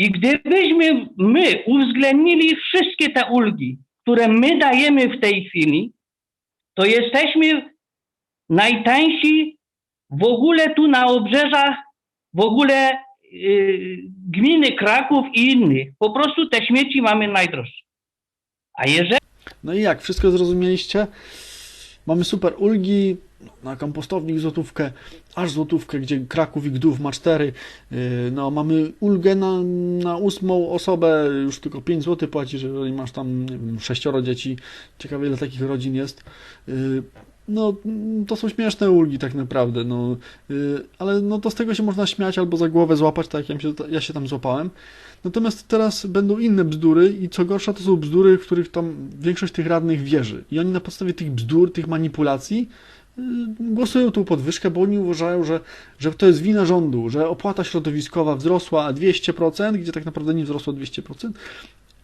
I gdybyśmy my uwzględnili wszystkie te ulgi, które my dajemy w tej chwili, to jesteśmy najtańsi w ogóle tu na obrzeżach, w ogóle y, gminy Kraków i innych. Po prostu te śmieci mamy najdroższe. A jeżeli No i jak, wszystko zrozumieliście? Mamy super ulgi, na kompostownik złotówkę, aż złotówkę, gdzie Kraków i Gdów ma 4. No, mamy ulgę na, na ósmą osobę, już tylko 5 zł płacisz, jeżeli masz tam nie wiem, sześcioro dzieci. Ciekawe ile takich rodzin jest. Y, No, mm, to są śmieszne ulgi tak naprawdę, no, y, ale no to z tego się można śmiać albo za głowę złapać, tak jak ja się, ja się tam złapałem. Natomiast teraz będą inne bzdury i co gorsza to są bzdury, w których tam większość tych radnych wierzy. I oni na podstawie tych bzdur, tych manipulacji yy, głosują tą podwyżkę, bo oni uważają, że, że to jest wina rządu, że opłata środowiskowa wzrosła o 200%, gdzie tak naprawdę nie wzrosła o 200%,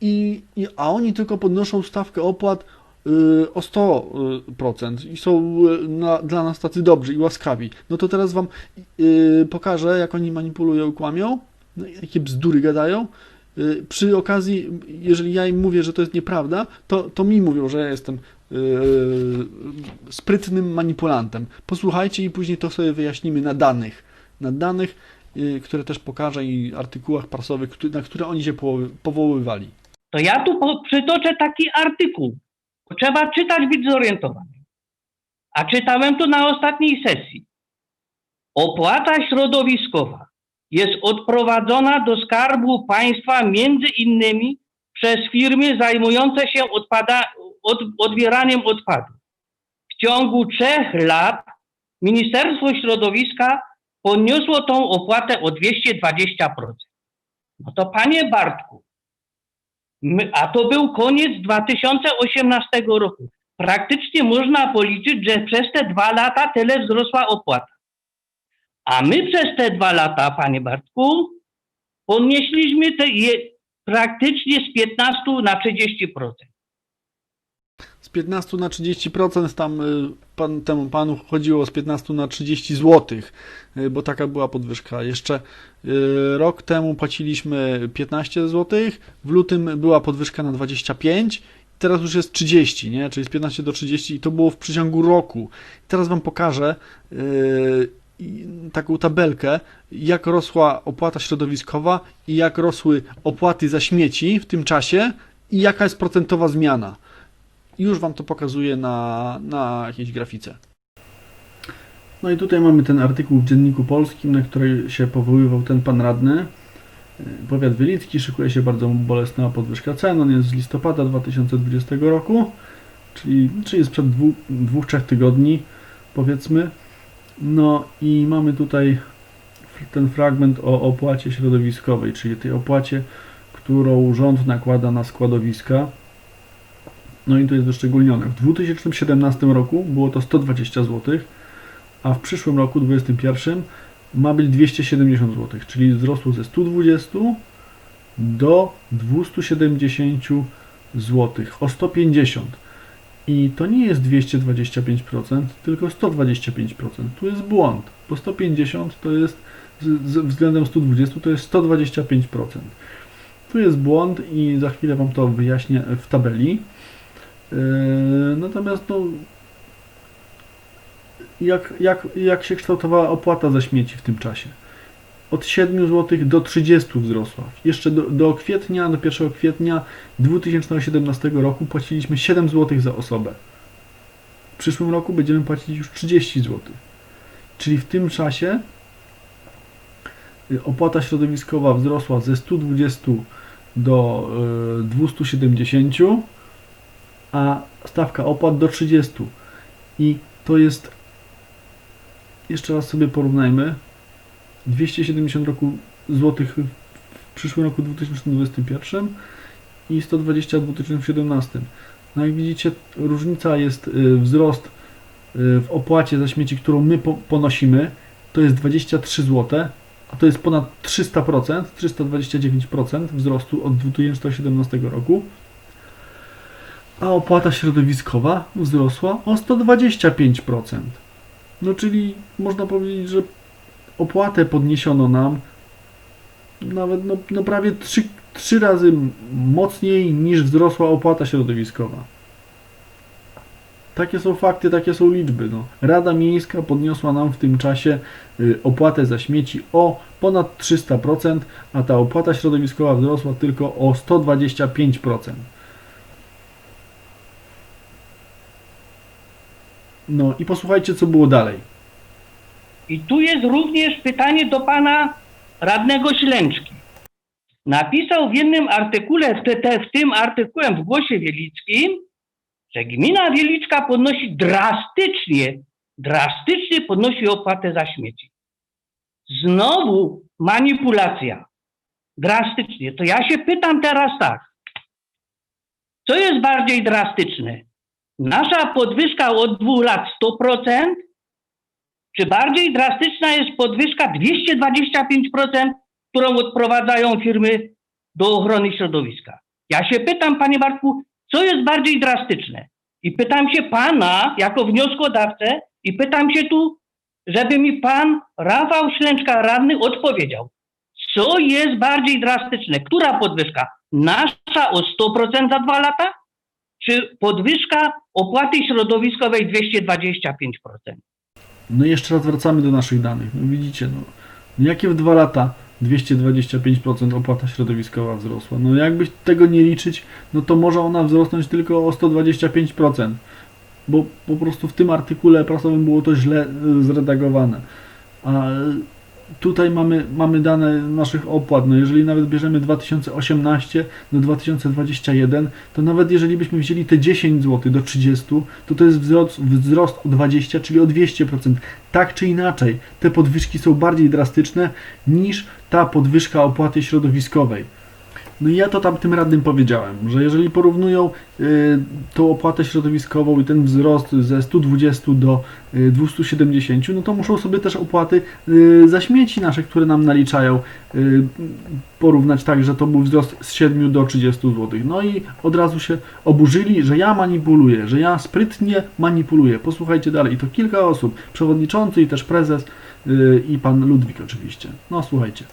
i, i, a oni tylko podnoszą stawkę opłat o 100% i są yy, na, dla nas tacy dobrzy i łaskawi. No to teraz Wam pokażę, jak oni manipulują, kłamią, no, jakie bzdury gadają. Y, Przy okazji, jeżeli ja im mówię, że to jest nieprawda, to, to mi mówią, że ja jestem sprytnym manipulantem. Posłuchajcie i później to sobie wyjaśnimy na danych. Na danych, które też pokażę i artykułach prasowych, na które oni się powo- powoływali. to ja tu przytoczę taki artykuł. Trzeba czytać, być zorientowanym. A czytałem to na ostatniej sesji. Opłata środowiskowa jest odprowadzona do Skarbu Państwa między innymi przez firmy zajmujące się odpada, od, odbieraniem odpadów. W ciągu trzech lat Ministerstwo Środowiska podniosło tą opłatę o 220%. No to panie Bartku, My, a to był koniec 2018 roku. Praktycznie można policzyć, że przez te dwa lata tyle wzrosła opłata. A my przez te dwa lata, panie Bartku, podnieśliśmy te je, praktycznie z 15 na 30%. Z 15 na 30% tam y, pan, temu panu chodziło z 15 na 30 zł, y, bo taka była podwyżka. Jeszcze y, rok temu płaciliśmy 15 zł, w lutym była podwyżka na 25, teraz już jest 30, nie? czyli z 15 do 30 i to było w przeciągu roku. Teraz wam pokażę taką tabelkę, jak rosła opłata środowiskowa i jak rosły opłaty za śmieci w tym czasie i jaka jest procentowa zmiana. Już Wam to pokazuję na, na jakiejś grafice. No i tutaj mamy ten artykuł w Dzienniku Polskim, na który się powoływał ten pan radny. Powiat Wielicki szykuje się bardzo bolesna podwyżka cen. On jest z listopada 2020 roku, czyli, czyli sprzed dwóch, dwóch, trzech tygodni, powiedzmy. No i mamy tutaj ten fragment o opłacie środowiskowej, czyli tej opłacie, którą rząd nakłada na składowiska. No i to jest wyszczególnione. W 2017 roku było to 120 zł, a w przyszłym roku, 2021, ma być 270 zł, czyli wzrosło ze 120 do 270 zł, o 150. I to nie jest 225%, tylko 125%. Tu jest błąd, bo 150 to jest względem 120 to jest 125%. Tu jest błąd i za chwilę Wam to wyjaśnię w tabeli. Yy, Natomiast no, jak, jak, jak się kształtowała opłata za śmieci w tym czasie? Od 7 zł do 30 wzrosła. Jeszcze do, do kwietnia, do 1 kwietnia 2017 roku płaciliśmy 7 zł za osobę. W przyszłym roku będziemy płacić już 30 zł. Czyli w tym czasie y, opłata środowiskowa wzrosła ze 120 do y, 270 a stawka opłat do 30. I to jest, jeszcze raz sobie porównajmy, 270 roku złotych w przyszłym roku 2021 i 120 w 2017. No jak widzicie, różnica jest y, wzrost y, w opłacie za śmieci, którą my po, ponosimy, to jest 23 zł, a to jest ponad 300%, 329% wzrostu od 2017 roku a opłata środowiskowa wzrosła o 125%. No czyli można powiedzieć, że opłatę podniesiono nam nawet no, no prawie trzy, trzy razy mocniej niż wzrosła opłata środowiskowa. Takie są fakty, takie są liczby. No. Rada Miejska podniosła nam w tym czasie y, opłatę za śmieci o ponad 300%, a ta opłata środowiskowa wzrosła tylko o 125%. No i posłuchajcie, co było dalej. I tu jest również pytanie do pana radnego Ślęczki. Napisał w jednym artykule, w, te, w tym artykułem w Głosie Wielickim, że gmina Wieliczka podnosi drastycznie, drastycznie podnosi opłatę za śmieci. Znowu manipulacja. Drastycznie. To ja się pytam teraz tak. Co jest bardziej drastyczne? Nasza podwyżka od dwóch lat 100%, czy bardziej drastyczna jest podwyżka 225%, którą odprowadzają firmy do ochrony środowiska? Ja się pytam, panie Bartku, co jest bardziej drastyczne? I pytam się pana jako wnioskodawcę i pytam się tu, żeby mi pan Rafał Ślęczka, radny, odpowiedział. Co jest bardziej drastyczne? Która podwyżka? Nasza o 100% za dwa lata? Czy podwyżka opłaty środowiskowej 225%? No i jeszcze raz wracamy do naszych danych. No widzicie, no, no jakie w dwa lata 225% opłata środowiskowa wzrosła. No jakby tego nie liczyć, no to może ona wzrosnąć tylko o 125%, bo po prostu w tym artykule prasowym było to źle y, zredagowane. A tutaj mamy, mamy dane naszych opłat. No jeżeli nawet bierzemy 2018 do 2021, to nawet jeżeli byśmy wzięli te 10 zł do 30, to to jest wzrost, wzrost o 20, czyli o 200%. Tak czy inaczej, te podwyżki są bardziej drastyczne niż ta podwyżka opłaty środowiskowej. No i ja to tam tym radnym powiedziałem, że jeżeli porównują y, tą opłatę środowiskową i ten wzrost ze 120 do y, 270, no to muszą sobie też opłaty y, za śmieci nasze, które nam naliczają, y, porównać tak, że to był wzrost z 7 do 30 zł. No i od razu się oburzyli, że ja manipuluję, że ja sprytnie manipuluję. Posłuchajcie dalej. I to kilka osób, przewodniczący i też prezes y, i pan Ludwik oczywiście. No słuchajcie.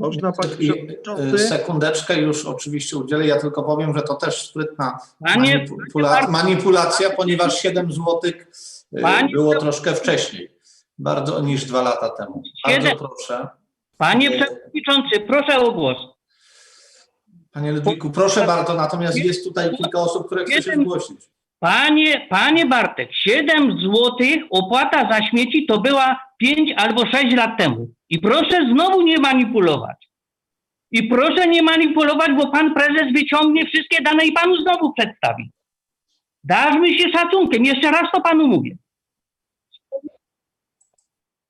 Można panie y, przewodniczący. Sekundeczkę już oczywiście udzielę, ja tylko powiem, że to też sprytna Panie- manipula manipulacja, ponieważ 7 zł Panie- było troszkę wcześniej, bardzo niż dwa lata temu. Bardzo Siedem- proszę. Panie Nie. Przewodniczący, proszę o głos. Panie Ludwiku, proszę bardzo, natomiast jest tutaj kilka osób, które chce się zgłosić. Panie, panie Bartek, 7 złotych opłata za śmieci to była 5 albo 6 lat temu. I proszę znowu nie manipulować. I proszę nie manipulować, bo pan prezes wyciągnie wszystkie dane i panu znowu przedstawi. Dajmy się szacunkiem. Jeszcze raz to panu mówię.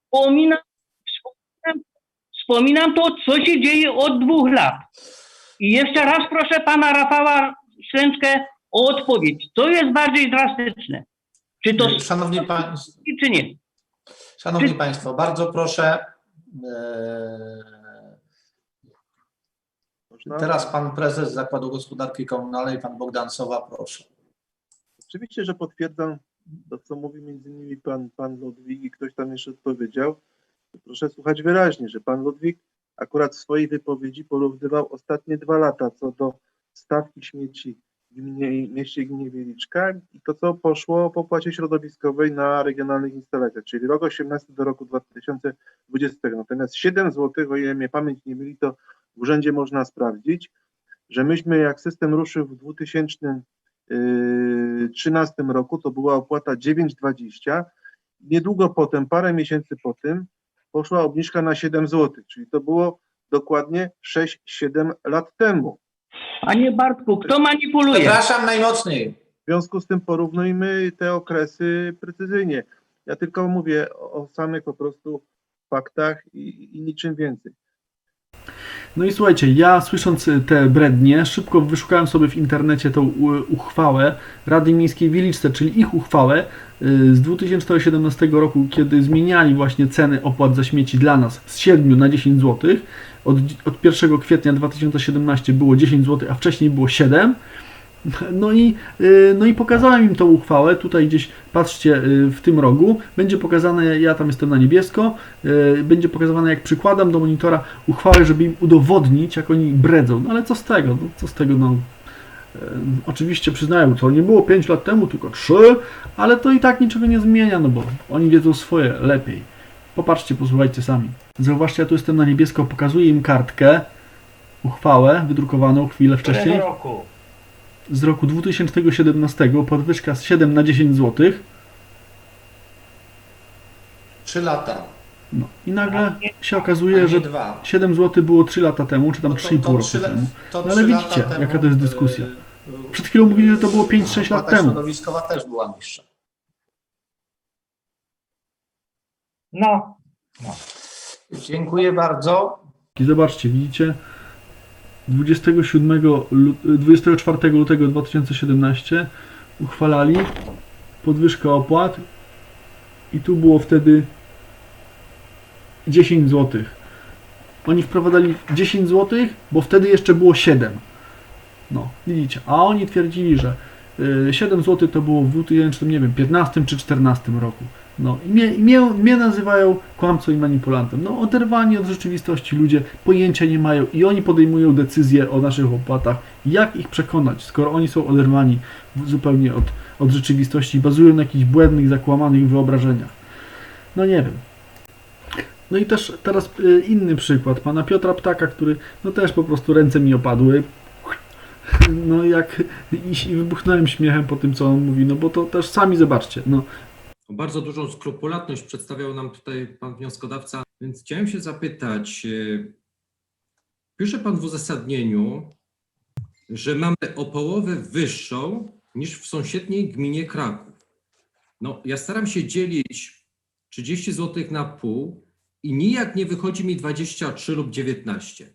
Wspominam, wspominam, wspominam to, co się dzieje od dwóch lat. I jeszcze raz proszę pana Rafała Ślęczkę o odpowiedź. Co jest bardziej drastyczne? Czy to Szanowni, pa czy nie? Szanowni Państwo, bardzo proszę. E, Można? Teraz Pan Prezes Zakładu Gospodarki Komunalnej, Pan Bogdan Sowa, proszę. Oczywiście, że potwierdzam to, co mówi między innymi pan, pan Ludwik i ktoś tam jeszcze odpowiedział. Proszę słuchać wyraźnie, że pan Ludwik akurat w swojej wypowiedzi porównywał ostatnie dwa lata co do stawki śmieci gminie, mieście i gminie Wieliczka i to, co poszło po płacie środowiskowej na regionalnych instalacjach, czyli rok 18 do roku 2020. Natomiast 7 zł, o ile mnie pamięć nie myli, to w urzędzie można sprawdzić, że myśmy jak system ruszył w 2000 2013 roku to była opłata 9,20. Niedługo potem, parę miesięcy po tym, poszła obniżka na 7 zł, czyli to było dokładnie 6-7 lat temu. Panie Bartku, kto manipuluje? Przepraszam najmocniej. W związku z tym porównujmy te okresy precyzyjnie. Ja tylko mówię o, o samych po prostu faktach i, i niczym więcej. No i słuchajcie, ja słysząc y, te brednie, szybko wyszukałem sobie w internecie tą u- uchwałę Rady Miejskiej w Wieliczce, czyli ich uchwałę y, z 2017 roku, kiedy zmieniali właśnie ceny opłat za śmieci dla nas z 7 na 10 zł. Od, od 1 kwietnia 2017 było 10 zł, a wcześniej było 7. No i, y, no i pokazałem im tą uchwałę. Tutaj gdzieś, patrzcie, y, w tym rogu będzie pokazane, ja tam jestem na niebiesko, y, będzie pokazywane jak przykładam do monitora uchwałę, żeby im udowodnić, jak oni bredzą. No ale co z tego? No, co z tego? No, oczywiście przyznają, to nie było 5 lat temu, tylko 3, ale to i tak niczego nie zmienia, no bo oni wiedzą swoje lepiej. Popatrzcie, posłuchajcie sami. Zauważcie, ja tu jestem na niebiesko, pokazuję im kartkę, uchwałę wydrukowaną chwilę wcześniej Którego roku? Z roku 2017 podwyżka z 7 na 10 zł. Trzy lata. No i nagle się okazuje, że dwa. 7 zł było 3 lata temu, czy tam No to- 3,5 to roku temu. to No ale widzicie, jaka to jest temu, dyskusja. yy, Przed chwilą mówili, że to było 5-6 lat temu. środowiskowa też była niższa. No, Dziękuję bardzo. I zobaczcie, widzicie, 27 lu- 24 lutego 2017 uchwalali podwyżkę opłat i tu było wtedy 10 zł. Oni wprowadzali 10 zł, bo wtedy jeszcze było 7. No, widzicie. A oni twierdzili, że y, 7 zł to było w 2015 czy 2014 roku. No, mnie, mnie, mnie nazywają kłamcą i manipulantem. No, oderwani od rzeczywistości ludzie pojęcia nie mają i oni podejmują decyzje o naszych opłatach. Jak ich przekonać, skoro oni są oderwani zupełnie od, od rzeczywistości i bazują na jakichś błędnych, zakłamanych wyobrażeniach? No nie wiem. No i też teraz y, inny przykład pana Piotra Ptaka, który no też po prostu ręce mi opadły. No jak i wybuchnąłem śmiechem po tym, co on mówi, no bo to też sami zobaczcie, no Bardzo dużą skrupulatność przedstawiał nam tutaj pan wnioskodawca, więc chciałem się zapytać, e, pisze pan w uzasadnieniu, że mamy o połowę wyższą niż w sąsiedniej gminie Kraków. No, ja staram się dzielić 30 zł na pół i nijak nie wychodzi mi 23 lub 19.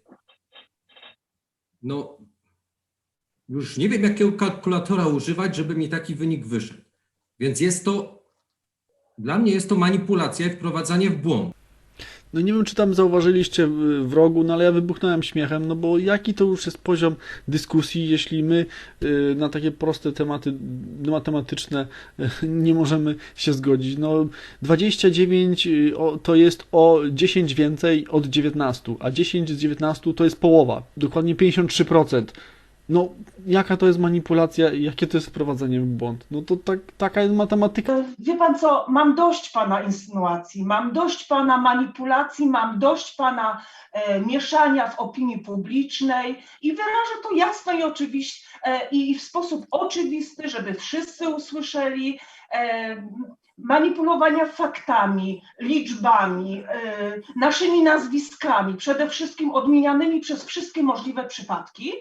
No, już nie wiem, jakiego kalkulatora używać, żeby mi taki wynik wyszedł. Więc jest to dla mnie jest to manipulacja i wprowadzanie w błąd. No nie wiem, czy tam zauważyliście w- rogu, no ale ja wybuchnąłem śmiechem, no bo jaki to już jest poziom dyskusji, jeśli my y, na takie proste tematy matematyczne y, nie możemy się zgodzić. No 29 y, to jest o 10 więcej od 19, a 10 z 19 to jest połowa, dokładnie 53%. No, jaka to jest manipulacja, jakie to jest wprowadzenie w błąd? No to tak, taka jest matematyka. Wie pan co, mam dość pana insynuacji, mam dość pana manipulacji, mam dość pana e, mieszania w opinii publicznej i wyrażę to jasno i oczywiście e, i w sposób oczywisty, żeby wszyscy usłyszeli. E, manipulowania faktami, liczbami, e, naszymi nazwiskami, przede wszystkim odmienianymi przez wszystkie możliwe przypadki.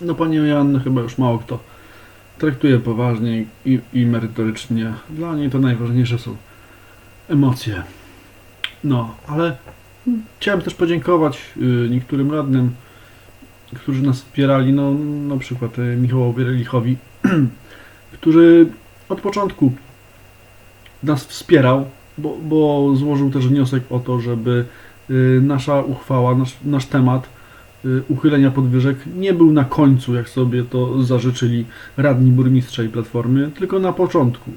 No panią Joannę chyba już mało kto traktuje poważnie i, i merytorycznie. Dla niej to najważniejsze są emocje. No, ale chciałem też podziękować y, niektórym radnym, którzy nas wspierali, no na przykład y, Michałowi Relichowi, który od początku nas wspierał, bo, bo złożył też wniosek o to, żeby y, nasza uchwała, nasz, nasz temat uchylenia podwyżek nie był na końcu, jak sobie to zażyczyli radni burmistrza i platformy, tylko na początku.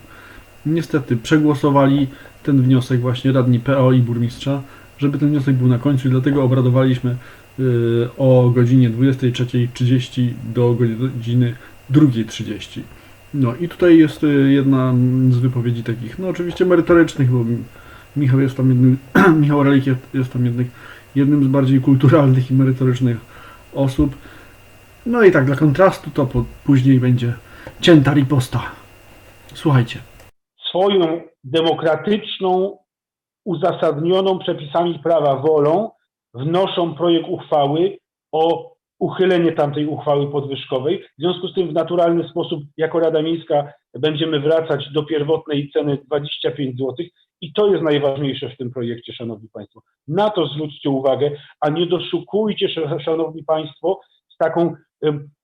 Niestety przegłosowali ten wniosek właśnie radni PO i burmistrza, żeby ten wniosek był na końcu i dlatego obradowaliśmy y, o godzinie 23.30 do godziny 2.30. No i tutaj jest y, jedna z wypowiedzi takich, no oczywiście merytorycznych, bo Michał jest tam jednym, Michał Relik jest, jest tam jednym, jednym z bardziej kulturalnych i merytorycznych osób. No i tak, dla kontrastu to po, później będzie cięta riposta. Słuchajcie. swoją demokratyczną, uzasadnioną przepisami prawa wolą wnoszą projekt uchwały o uchylenie tamtej uchwały podwyżkowej. W związku z tym w naturalny sposób jako Rada Miejska będziemy wracać do pierwotnej ceny 25 zł i to jest najważniejsze w tym projekcie, Szanowni Państwo. Na to zwróćcie uwagę, a nie doszukujcie Szanowni Państwo, z taką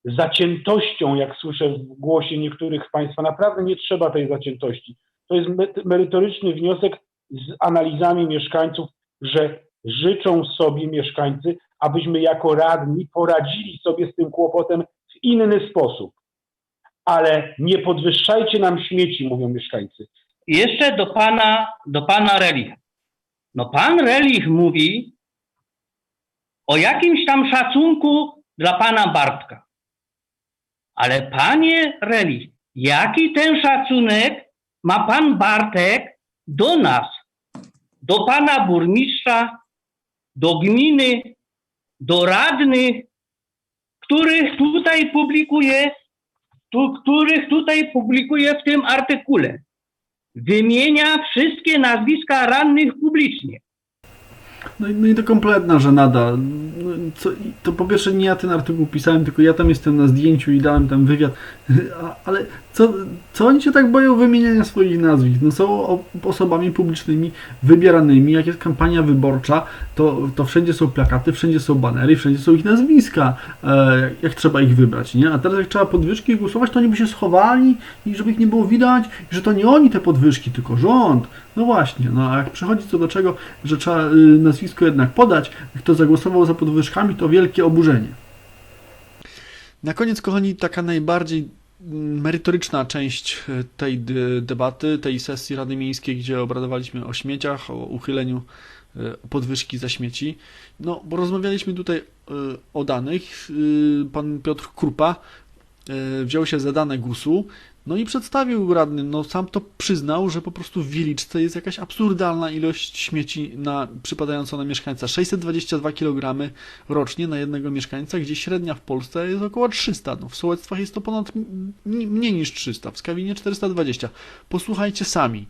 zaciętością, jak słyszę w głosie niektórych z Państwa. Naprawdę nie trzeba tej zaciętości. To jest me- merytoryczny wniosek z analizami mieszkańców, że życzą sobie mieszkańcy, abyśmy jako radni poradzili sobie z tym kłopotem w inny sposób. Ale nie podwyższajcie nam śmieci, mówią mieszkańcy. Jeszcze do pana, do pana Relich. No pan Relich mówi o jakimś tam szacunku dla pana Bartka. Ale panie Relich, jaki ten szacunek ma pan Bartek do nas, do pana burmistrza, do gminy, do radnych, których tutaj publikuje, tu, których tutaj publikuje w tym artykule wymienia wszystkie nazwiska rannych publicznie. No i, no i to kompletna żenada. No, co, to po pierwsze nie ja ten artykuł pisałem, tylko ja tam jestem na zdjęciu i dałem tam wywiad. Ale co, co oni się tak boją wymieniania swoich nazwisk? No są osobami publicznymi wybieranymi. Jak jest kampania wyborcza, to, to wszędzie są plakaty, wszędzie są banery, wszędzie są ich nazwiska, e, jak trzeba ich wybrać, nie? A teraz jak trzeba podwyżki głosować, to oni by się schowali i żeby ich nie było widać, i że to nie oni te podwyżki, tylko rząd. No właśnie, no a jak przychodzi co do czego, że trzeba y, nazwisko jednak podać, kto zagłosował za podwyżkami, to wielkie oburzenie. Na koniec, kochani, taka najbardziej merytoryczna część e, tej de- debaty, tej sesji Rady Miejskiej, gdzie obradowaliśmy o śmieciach, o uchyleniu e, podwyżki za śmieci. No, bo rozmawialiśmy tutaj e, o danych. Pan Piotr Krupa wziął się za dane GUS-u, no i przedstawił radnym, no sam to przyznał, że po prostu w Wieliczce jest jakaś absurdalna ilość śmieci na, przypadająca na mieszkańca. 622 kg rocznie na jednego mieszkańca, gdzie średnia w Polsce jest około 300. No, w sołectwach jest to ponad mniej niż 300, w Skawinie 420. Posłuchajcie sami.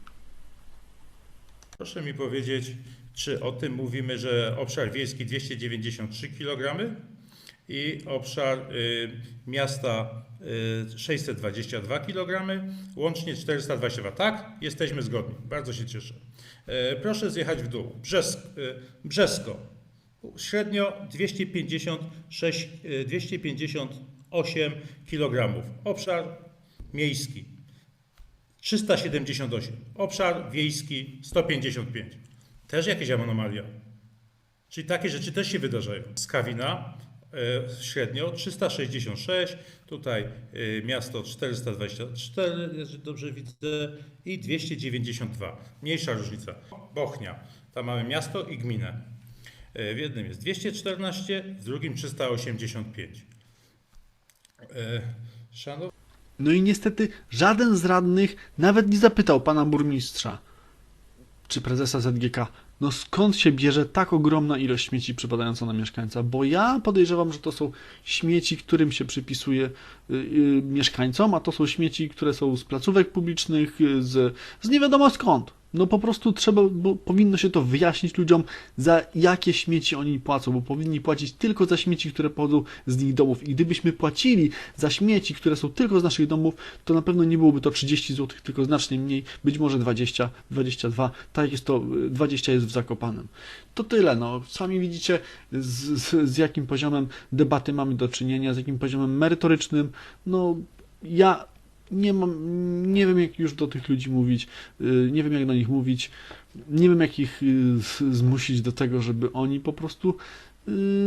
Proszę mi powiedzieć, czy o tym mówimy, że obszar wiejski 293 kg i obszar y, miasta 622 kg, łącznie 422. Tak, jesteśmy zgodni. Bardzo się cieszę. E, proszę zjechać w dół. Brzesk, y, Brzesko. Średnio 256, y, 258 kg. Obszar miejski 378. Obszar wiejski 155. Też jakieś anomalia. Czyli takie rzeczy też się wydarzają. Skawina średnio 366, tutaj e, miasto 424, jeżeli dobrze widzę, i 292. Mniejsza różnica. Bochnia. Tam mamy miasto i gminę. E, w jednym jest 214, w drugim 385. E, Szanowni No i niestety żaden z radnych nawet nie zapytał pana burmistrza czy prezesa ZGK, no skąd się bierze tak ogromna ilość śmieci przypadająca na mieszkańca? Bo ja podejrzewam, że to są śmieci, którym się przypisuje y, y, mieszkańcom, a to są śmieci, które są z placówek publicznych, y, z, z nie wiadomo skąd. No po prostu trzeba, bo powinno się to wyjaśnić ludziom, za jakie śmieci oni płacą, bo powinni płacić tylko za śmieci, które pochodzą z ich domów. I gdybyśmy płacili za śmieci, które są tylko z naszych domów, to na pewno nie byłoby to 30 zł, tylko znacznie mniej, być może 20, 22, tak jest to, y, 20 jest w Zakopanem. To tyle, no. Sami widzicie, z, z, z jakim poziomem debaty mamy do czynienia, z jakim poziomem merytorycznym. No, ja nie mam, nie wiem jak już do tych ludzi mówić, y, nie wiem jak do nich mówić, nie wiem jak ich y, zmusić do tego, żeby oni po prostu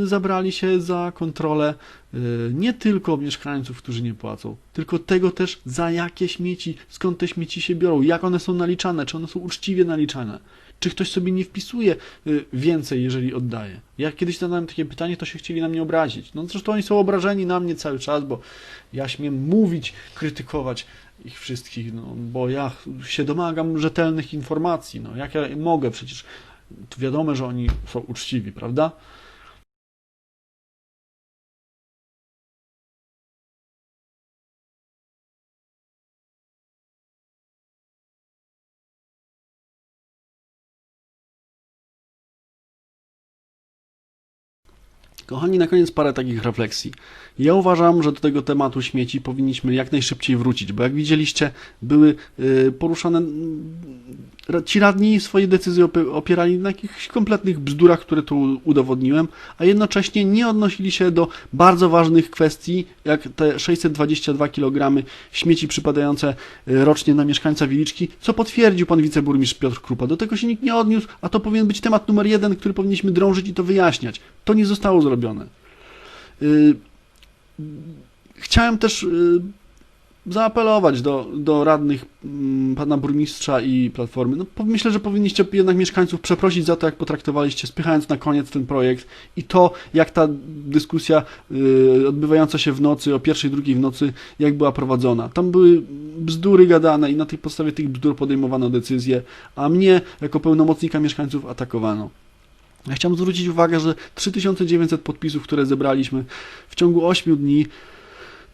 zabrali się za kontrolę y, nie tylko mieszkańców, którzy nie płacą, tylko tego też za jakie śmieci, skąd te śmieci się biorą, jak one są naliczane, czy one są uczciwie naliczane. Czy ktoś sobie nie wpisuje y, więcej, jeżeli oddaje? Jak kiedyś zadałem takie pytanie, to się chcieli na mnie obrazić. No zresztą oni są obrażeni na mnie cały czas, bo ja śmiem mówić, krytykować ich wszystkich, no, bo ja się domagam rzetelnych informacji. No, jak ja mogę? Przecież wiadomo, że oni są uczciwi, prawda? Kochani, na koniec parę takich refleksji. Ja uważam, że do tego tematu śmieci powinniśmy jak najszybciej wrócić, bo jak widzieliście, były y, poruszane. mm, Ci radni swoje decyzje opie- opierali na jakichś kompletnych bzdurach, które tu udowodniłem, a jednocześnie nie odnosili się do bardzo ważnych kwestii, jak te 622 kg śmieci przypadające y, rocznie na mieszkańca Wiliczki, co potwierdził pan wiceburmistrz Piotr Krupa. Do tego się nikt nie odniósł, a to powinien być temat numer jeden, który powinniśmy drążyć i to wyjaśniać. To nie zostało zrobione. Y, Chciałem też y, zaapelować do, do radnych mm, pana burmistrza i platformy. No, myślę, że powinniście jednak mieszkańców przeprosić za to, jak potraktowaliście, spychając na koniec ten projekt i to, jak ta dyskusja y, odbywająca się w nocy, o pierwszej, drugiej w nocy, jak była prowadzona. Tam były bzdury gadane i na tej podstawie tych bzdur podejmowano decyzje, a mnie, jako pełnomocnika mieszkańców, atakowano. Ja chciałem zwrócić uwagę, że 3900 podpisów, które zebraliśmy w ciągu 8 dni,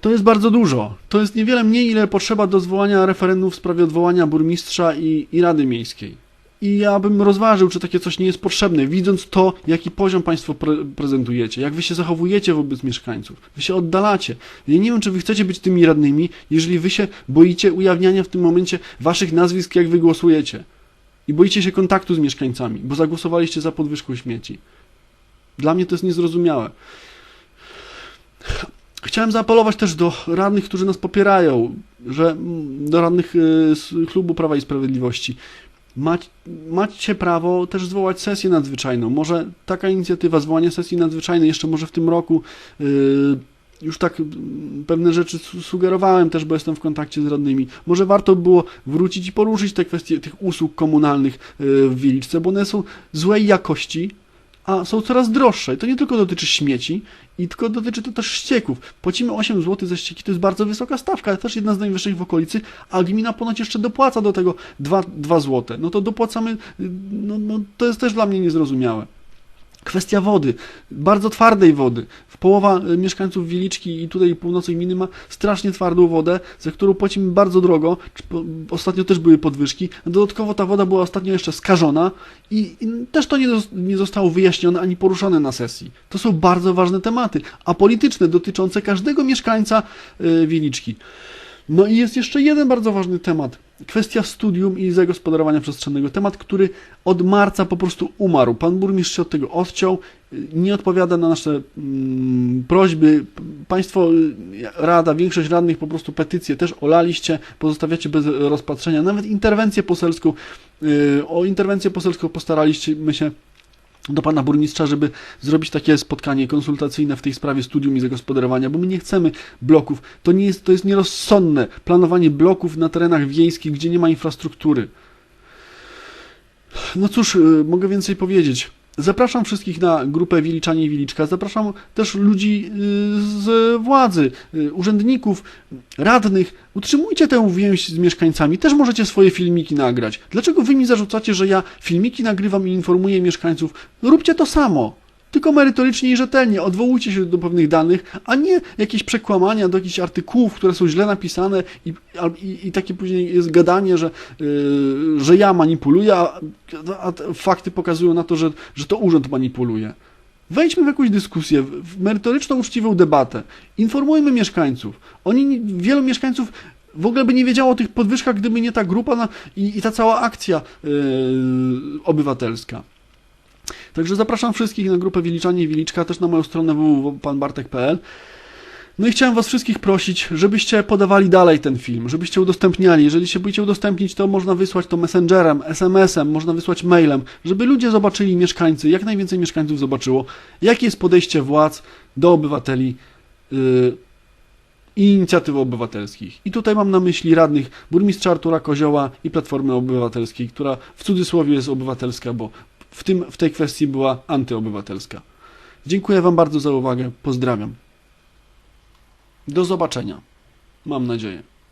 to jest bardzo dużo. To jest niewiele mniej, ile potrzeba do zwołania referendum w sprawie odwołania burmistrza i, i Rady Miejskiej. I ja bym rozważył, czy takie coś nie jest potrzebne, widząc to, jaki poziom Państwo pre prezentujecie, jak Wy się zachowujecie wobec mieszkańców. Wy się oddalacie. Ja nie wiem, czy Wy chcecie być tymi radnymi, jeżeli Wy się boicie ujawniania w tym momencie Waszych nazwisk, jak Wy głosujecie. I boicie się kontaktu z mieszkańcami, bo zagłosowaliście za podwyżką śmieci. Dla mnie to jest niezrozumiałe. Chciałem zaapelować też do radnych, którzy nas popierają, że mm, do radnych y, z klubu Prawa i Sprawiedliwości. Mać, macie prawo też zwołać sesję nadzwyczajną. Może taka inicjatywa, zwołanie sesji nadzwyczajnej jeszcze może w tym roku. y, już tak mm, pewne rzeczy su- sugerowałem też, bo jestem w kontakcie z radnymi. Może warto było wrócić i poruszyć te kwestie tych usług komunalnych y, w Wieliczce, bo one są złej jakości, a są coraz droższe. I to nie tylko dotyczy śmieci, i tylko dotyczy to też ścieków. Płacimy 8 zł za ścieki, to jest bardzo wysoka stawka, ale też jedna z najwyższych w okolicy, a gmina ponoć jeszcze dopłaca do tego 2, 2 zł. No to dopłacamy, y, no, no to jest też dla mnie niezrozumiałe. Kwestia wody, bardzo twardej wody. Połowa y, mieszkańców Wieliczki i tutaj północy gminy ma strasznie twardą wodę, za którą płacimy bardzo drogo. Ostatnio też były podwyżki. Dodatkowo ta woda była ostatnio jeszcze skażona i, i też to nie, nie zostało wyjaśnione ani poruszone na sesji. To są bardzo ważne tematy, a polityczne, dotyczące każdego mieszkańca y, Wieliczki. No i jest jeszcze jeden bardzo ważny temat. Kwestia studium i zagospodarowania przestrzennego. Temat, który od marca po prostu umarł. Pan burmistrz się od tego odciął, nie odpowiada na nasze mm, prośby. Państwo, Rada, większość radnych po prostu petycje też olaliście, pozostawiacie bez rozpatrzenia. Nawet interwencję poselską, y, o interwencję poselską postaraliśmy się do pana burmistrza, żeby zrobić takie spotkanie konsultacyjne w tej sprawie studium i zagospodarowania, bo my nie chcemy bloków. To nie jest, to jest nierozsądne planowanie bloków na terenach wiejskich, gdzie nie ma infrastruktury. No cóż, y, mogę więcej powiedzieć. Zapraszam wszystkich na grupę Wiliczanie i Wiliczka. Zapraszam też ludzi y, z władzy, y, urzędników, radnych. Utrzymujcie tę więź z mieszkańcami. Też możecie swoje filmiki nagrać. Dlaczego wy mi zarzucacie, że ja filmiki nagrywam i informuję mieszkańców? Róbcie to samo. Tylko merytorycznie i rzetelnie. Odwołujcie się do pewnych danych, a nie jakieś przekłamania do jakichś artykułów, które są źle napisane i, i, i takie później jest gadanie, że, yy, że ja manipuluję, a, a fakty pokazują na to, że, że to urząd manipuluje. Wejdźmy w jakąś dyskusję, w merytoryczną, uczciwą debatę. Informujmy mieszkańców. Oni, wielu mieszkańców w ogóle by nie wiedziało o tych podwyżkach, gdyby nie ta grupa na, i, i ta cała akcja yy, obywatelska. Także zapraszam wszystkich na grupę Wiliczanie i Wiliczka, też na moją stronę www.panbartek.pl. No i chciałem Was wszystkich prosić, żebyście podawali dalej ten film, żebyście udostępniali. Jeżeli się boicie udostępnić, to można wysłać to messengerem, SMS-em, można wysłać mailem, żeby ludzie zobaczyli, mieszkańcy, jak najwięcej mieszkańców zobaczyło, jakie jest podejście władz do obywateli yy, i inicjatyw obywatelskich. I tutaj mam na myśli radnych burmistrza Artura Kozioła i Platformy Obywatelskiej, która w cudzysłowie jest obywatelska, bo w, tym, w tej kwestii była antyobywatelska. Dziękuję Wam bardzo za uwagę. Pozdrawiam. Do zobaczenia. Mam nadzieję.